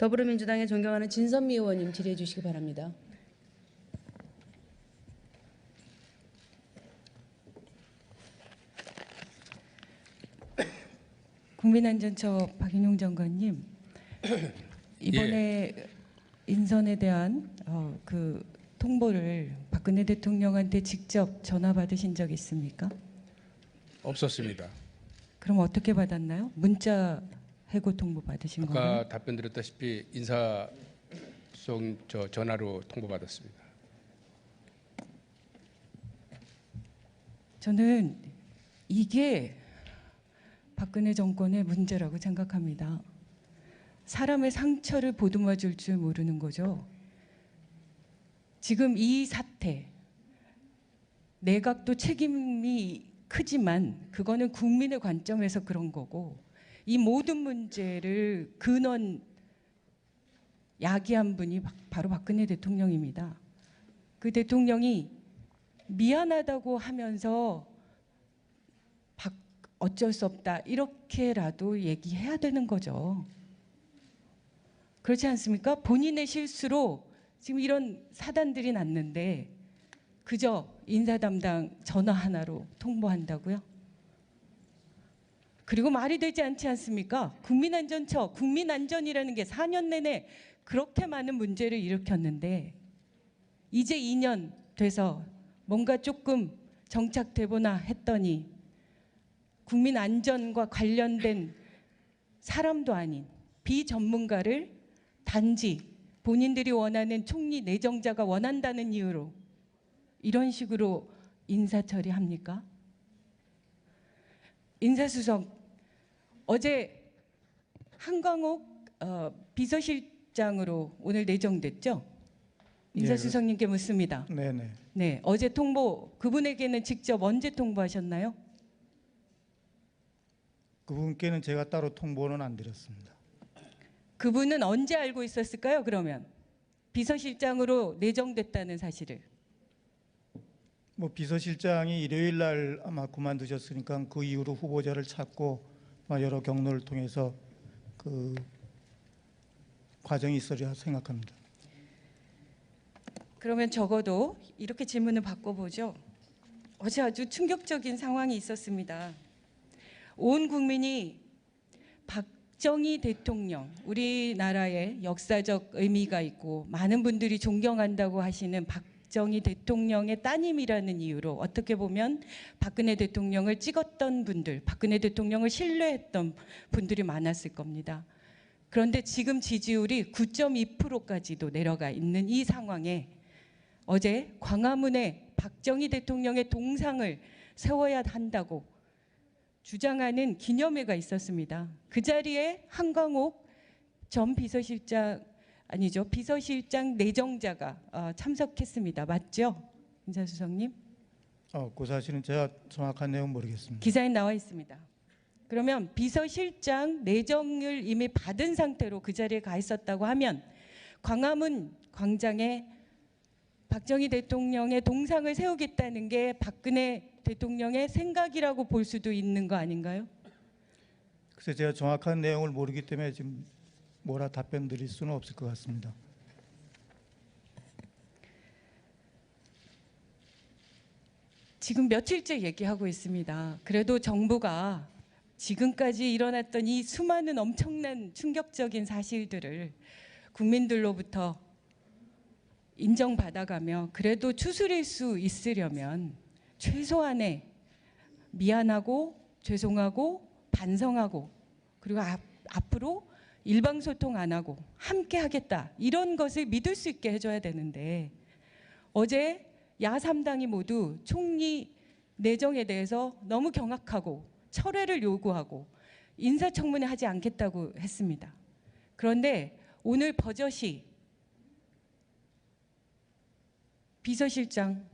더불어민주당의 존경하는 진선미 의원님 질의해 주시기 바랍니다. 국민안전처 박인용 장관님 이번에 인선에 대한 어, 그 통보를 박근혜 대통령한테 직접 전화 받으신 적 있습니까? 없었습니다. 그럼 어떻게 받았나요? 문자 해고 통보 받으신 거예요? 아까 답변드렸다시피 인사송 저 전화로 통보받았습니다. 저는 이게 박근혜 정권의 문제라고 생각합니다. 사람의 상처를 보듬어 줄 줄 모르는 거죠. 지금 이 사태, 내각도 책임이 크지만 그거는 국민의 관점에서 그런 거고 이 모든 문제를 근원 야기한 분이 바- 바로 박근혜 대통령입니다. 그 대통령이 미안하다고 하면서 박- 어쩔 수 없다 이렇게라도 얘기해야 되는 거죠. 그렇지 않습니까? 본인의 실수로 지금 이런 사단들이 났는데 그저 인사 담당 전화 하나로 통보한다고요? 그리고 말이 되지 않지 않습니까? 국민안전처, 국민안전이라는 게 4년 내내 그렇게 많은 문제를 일으켰는데 이제 2년 돼서 뭔가 조금 정착되보나 했더니 국민 안전과 관련된 사람도 아닌 비전문가를 단지 본인들이 원하는 총리 내정자가 원한다는 이유로 이런 식으로 인사 처리합니까? 인사수석 어제 한광옥 어, 비서실장으로 오늘 내정됐죠? 인사수석님께 묻습니다. 네네. 네, 어제 통보 그분에게는 직접 언제 통보하셨나요? 그분께는 제가 따로 통보는 안 드렸습니다. 그분은 언제 알고 있었을까요? 그러면 비서실장으로 내정됐다는 사실을 뭐 비서실장이 일요일 날 아마 그만두셨으니까 그 이후로 후보자를 찾고 여러 경로를 통해서 그 과정이 있으리라 생각합니다. 그러면 적어도 이렇게 질문을 바꿔보죠. 어제 아주 충격적인 상황이 있었습니다. 온 국민이 박정희 대통령, 우리나라의 역사적 의미가 있고 많은 분들이 존경한다고 하시는 박 정희 대통령의 따님이라는 이유로 어떻게 보면 박근혜 대통령을 찍었던 분들, 박근혜 대통령을 신뢰했던 분들이 많았을 겁니다. 그런데 지금 지지율이 9.2%까지도 내려가 있는 이 상황에 어제 광화문에 박정희 대통령의 동상을 세워야 한다고 주장하는 기념회가 있었습니다. 그 자리에 한광옥 전 비서실장 아니죠 비서실장 내정자가 어, 참석했습니다. 맞죠, 인사수석님? 어, 그 사실은 제가 정확한 내용 은 모르겠습니다. 기사에 나와 있습니다. 그러면 비서실장 내정을 이미 받은 상태로 그 자리에 가 있었다고 하면 광화문 광장에 박정희 대통령의 동상을 세우겠다는 게 박근혜 대통령의 생각이라고 볼 수도 있는 거 아닌가요? 그래서 제가 정확한 내용을 모르기 때문에 지금 뭐라 답변 드릴 수는 없을 것 같습니다. 지금 며칠째 얘기하고 있습니다. 그래도 정부가 지금까지 일어났던 이 수많은 엄청난 충격적인 사실들을 국민들로부터 인정받아가며 그래도 추스릴 수 있으려면 최소한의 미안하고 죄송하고 반성하고 그리고 앞, 앞으로 일방 소통 안 하고 함께 하겠다 이런 것을 믿을 수 있게 해줘야 되는데 어제 야3당이 모두 총리 내정에 대해서 너무 경악하고 철회를 요구하고 인사청문회 하지 않겠다고 했습니다. 그런데 오늘 버젓이 비서실장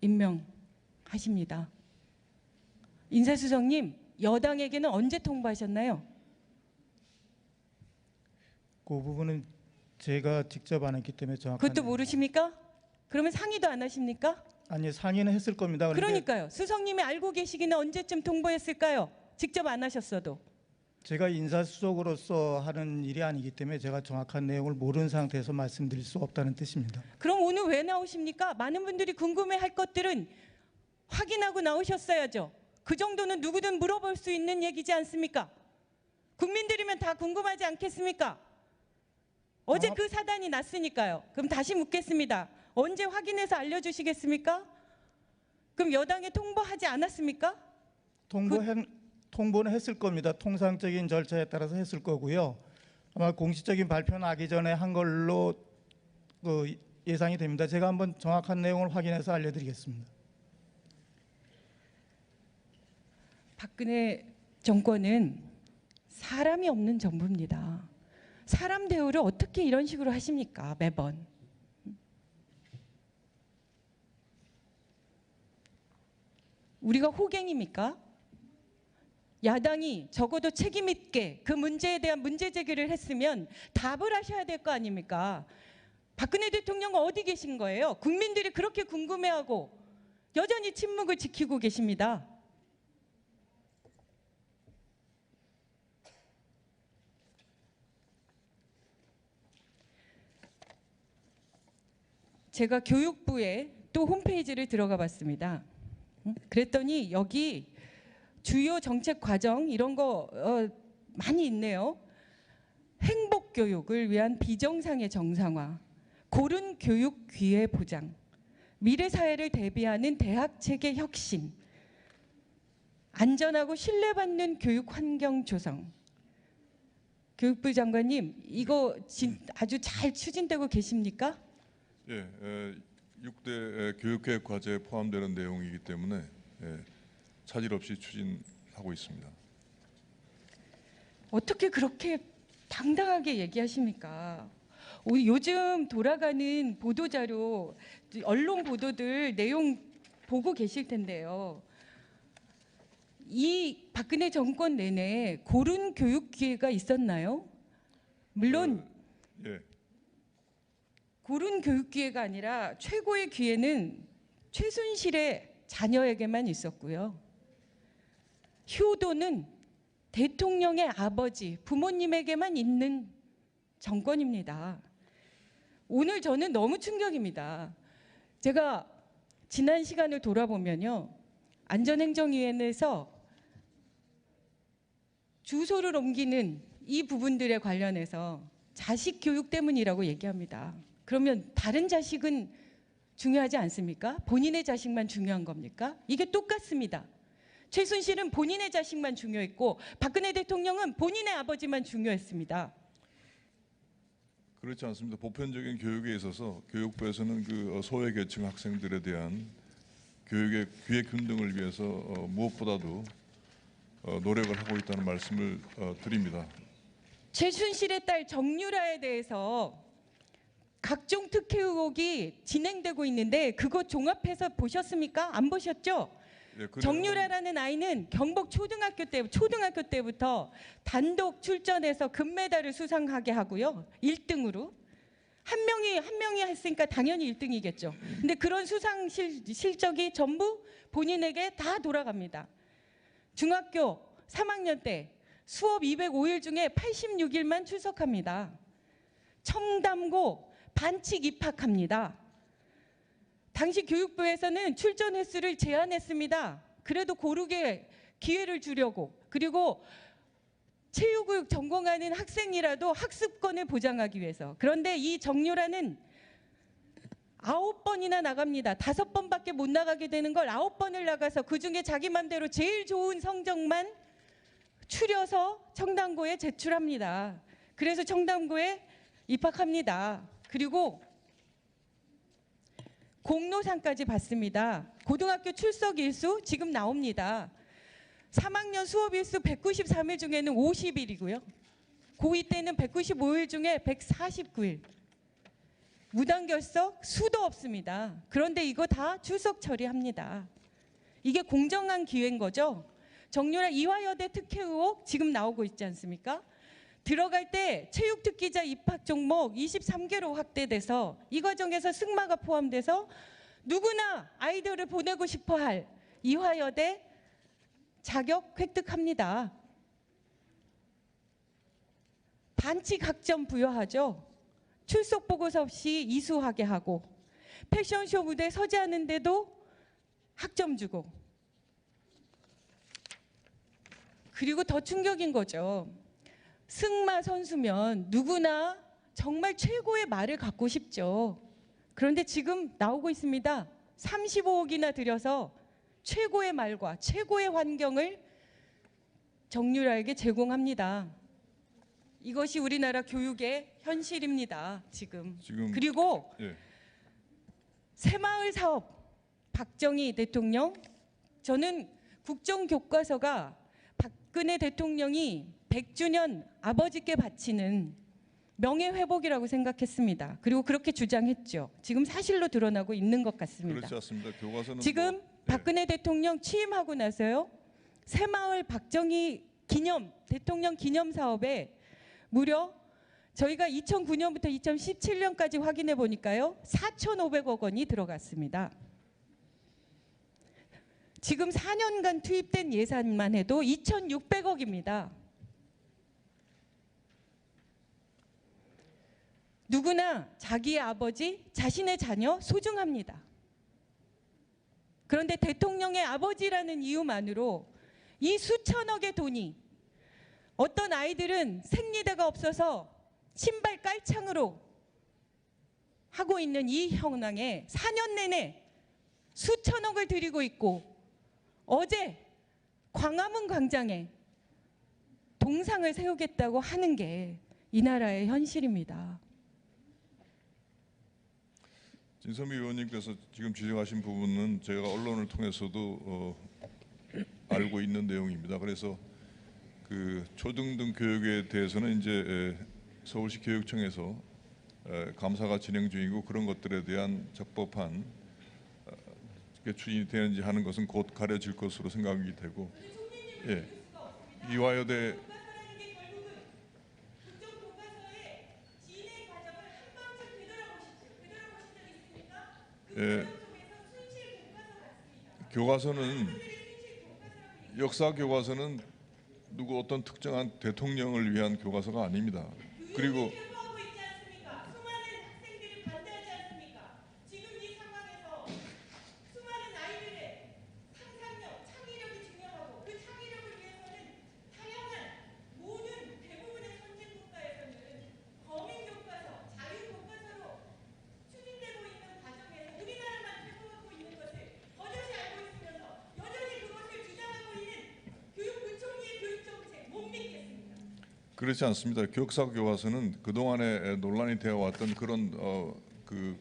임명하십니다. 인사수석님, 여당에게는 언제 통보하셨나요? 그 부분은 제가 직접 안 했기 때문에 정확한 그것도 모르십니까? 그러면 상의도 안 하십니까? 아니 상의는 했을 겁니다. 그런데 그러니까요. 수석님이 알고 계시기는 언제쯤 통보했을까요? 직접 안 하셨어도. 제가 인사수석으로서 하는 일이 아니기 때문에 제가 정확한 내용을 모르는 상태에서 말씀드릴 수 없다는 뜻입니다. 그럼 오늘 왜 나오십니까? 많은 분들이 궁금해할 것들은 확인하고 나오셨어야죠. 그 정도는 누구든 물어볼 수 있는 얘기지 않습니까? 국민들이면 다 궁금하지 않겠습니까? 어제 어. 그 사단이 났으니까요. 그럼 다시 묻겠습니다. 언제 확인해서 알려주시겠습니까? 그럼 여당에 통보하지 않았습니까? 통보hen, 통보는 했을 겁니다. 통상적인 절차에 따라서 했을 거고요. 아마 공식적인 발표 나기 전에 한 걸로 그 예상이 됩니다. 제가 한번 정확한 내용을 확인해서 알려드리겠습니다. 박근혜 정권은 사람이 없는 정부입니다. 사람 대우를 어떻게 이런 식으로 하십니까? 매번. 우리가 호갱입니까? 야당이 적어도 책임 있게 그 문제에 대한 문제 제기를 했으면 답을 하셔야 될 거 아닙니까? 박근혜 대통령 어디 계신 거예요? 국민들이 그렇게 궁금해하고 여전히 침묵을 지키고 계십니다. 제가 교육부에 또 홈페이지를 들어가 봤습니다. 음, 그랬더니 여기 주요 정책 과정 이런 거 어, 많이 있네요. 행복 교육을 위한 비정상의 정상화, 고른 교육 기회 보장, 미래 사회를 대비하는 대학 체계 혁신, 안전하고 신뢰받는 교육 환경 조성. 교육부 장관님, 이거 진- 아주 잘 추진되고 계십니까? 예, 에, 6대 교육계획 과제에 포함되는 내용이기 때문에 예, 차질 없이 추진하고 있습니다. 어떻게 그렇게 당당하게 얘기하십니까? 오- 요즘 돌아가는 보도 자료, 언론 보도들 내용 보고 계실 텐데요. 이 박근혜 정권 내내 고른 교육 기회가 있었나요? 물론 예, 고른 교육 기회가 아니라 최고의 기회는 최순실의 자녀에게만 있었고요. 효도는 대통령의 아버지, 부모님에게만 있는 정권입니다. 오늘 저는 너무 충격입니다. 제가 지난 시간을 돌아보면요. 안전행정위원회에서 주소를 옮기는 이 부분들에 관련해서 자식 교육 때문이라고 얘기합니다. 그러면 다른 자식은 중요하지 않습니까? 본인의 자식만 중요한 겁니까? 이게 똑같습니다. 최순실은 본인의 자식만 중요했고 박근혜 대통령은 본인의 아버지만 중요했습니다. 그렇지 않습니다. 보편적인 교육에 있어서 교육부에서는 그 어, 소외 계층 학생들에 대한 교육의 기회 균등을 위해서 어, 무엇보다도 어, 노력을 하고 있다는 말씀을 어, 드립니다. 최순실의 딸 정유라에 대해서 각종 특혜 의혹이 진행되고 있는데 그거 종합해서 보셨습니까? 안 보셨죠? 내용은- 정유라라는 아이는 경북 초등학교 때 초등학교 때부터 단독 출전해서 금메달을 수상하게 하고요. 1등으로 한 명이 한 명이 했으니까 당연히 1등이겠죠. 근데 그런 수상 실, 실적이 전부 본인에게 다 돌아갑니다. 중학교 3학년 때 수업 205일 중에 86일만 출석합니다. 청담고 반칙 입학합니다. 당시 교육부에서는 출전 횟수를 제한했습니다. 그래도 고르게 기회를 주려고 그리고 체육교육 전공하는 학생이라도 학습권을 보장하기 위해서 그런데 이 정유라는 아홉 번이나 나갑니다. 다섯 번밖에 못 나가게 되는 걸 아홉 번을 나가서 그 중에 자기 맘대로 제일 좋은 성적만 추려서 청담고에 제출합니다. 그래서 청담고에 입학합니다. 그리고 공로상까지 받습니다. 고등학교 출석 일수 지금 나옵니다. 3학년 수업 일수 193일 중에는 50일이고요. 고2 때는 195일 중에 149일. 무단결석 수도 없습니다. 그런데 이거 다 출석 처리합니다. 이게 공정한 기회인 거죠. 정유라 이화여대 특혜 의혹 지금 나오고 있지 않습니까? 들어갈 때 체육 특기자 입학 종목 23개로 확대돼서 이 과정에서 승마가 포함돼서 누구나 아이들을 보내고 싶어 할 이화여대 자격 획득합니다. 반칙 학점 부여하죠. 출석 보고서 없이 이수하게 하고 패션쇼 무대 서지 않는데도 학점 주고 그리고 더 충격인 거죠. 승마 선수면 누구나 정말 최고의 말을 갖고 싶죠. 그런데 지금 나오고 있습니다. 35억이나 들여서 최고의 말과 최고의 환경을 정유라에게 제공합니다. 이것이 우리나라 교육의 현실입니다. 지금. 지금 그리고 예. 새마을 사업 박정희 대통령 저는 국정교과서가 박근혜 대통령이 100주년 아버지께 바치는 명예회복이라고 생각했습니다. 그리고 그렇게 주장했죠. 지금 사실로 드러나고 있는 것 같습니다. 그렇지 않습니다. 교과서는 지금 뭐, 예. 박근혜 대통령 취임하고 나서요. 새마을 박정희 기념 대통령 기념 사업에 무려 저희가 2009년부터 2017년까지 확인해 보니까요. 4,500억 원이 들어갔습니다. 지금 4년간 투입된 예산만 해도 2,600억입니다. 누구나 자기의 아버지, 자신의 자녀 소중합니다. 그런데 대통령의 아버지라는 이유만으로 이 수천억의 돈이 어떤 아이들은 생리대가 없어서 신발 깔창으로 하고 있는 이 현황에 4년 내내 수천억을 들이고 있고 어제 광화문 광장에 동상을 세우겠다고 하는 게 이 나라의 현실입니다. 진선미 의원님께서 지금 지적하신 부분은 제가 언론을 통해서도 어, 알고 있는 내용입니다. 그래서 그 초등등 교육에 대해서는 이제 에, 서울시 교육청에서 에, 감사가 진행 중이고 그런 것들에 대한 적법한 어, 게 추진이 되는지 하는 것은 곧 가려질 것으로 생각이 되고 예 이화여대 예, 교과서는 역사 교과서는 누구 어떤 특정한 대통령을 위한 교과서가 아닙니다. 그리고 하고 있지 않습니까? 수많은 학생들이 반대하지 않습니까? 지금 이 상황에서 수많은 아이들의 상상력, 창의력이 중요하고 그 창의력을 위해서는 다양한 모든 대부분의 선진 국가에서는 범인 교과서, 자유 교과서로 추진되고 있는 과정에서 우리나라만 퇴보하고 있는 것을 버젓이 알고 있으면서 여전히 그것을 주장하고 있는 교육부총리의 교육 정책 못 믿겠습니다. 그렇지 않습니다. 교육사 교과서는 그 동안에 논란이 되어 왔던 그런 어, 그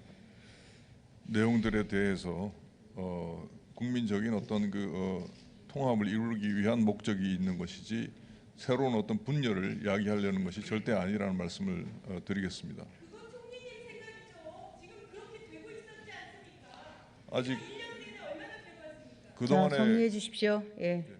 내용들에 대해서 어, 국민적인 어떤 그 어, 통합을 이루기 위한 목적이 있는 것이지 새로운 어떤 분열을 야기하려는 것이 절대 아니라는 말씀을 어, 드리겠습니다. 아직 1년 내내 얼마나 되고 왔습니까? 그 자, 동안에 정리해 주십시오. 예.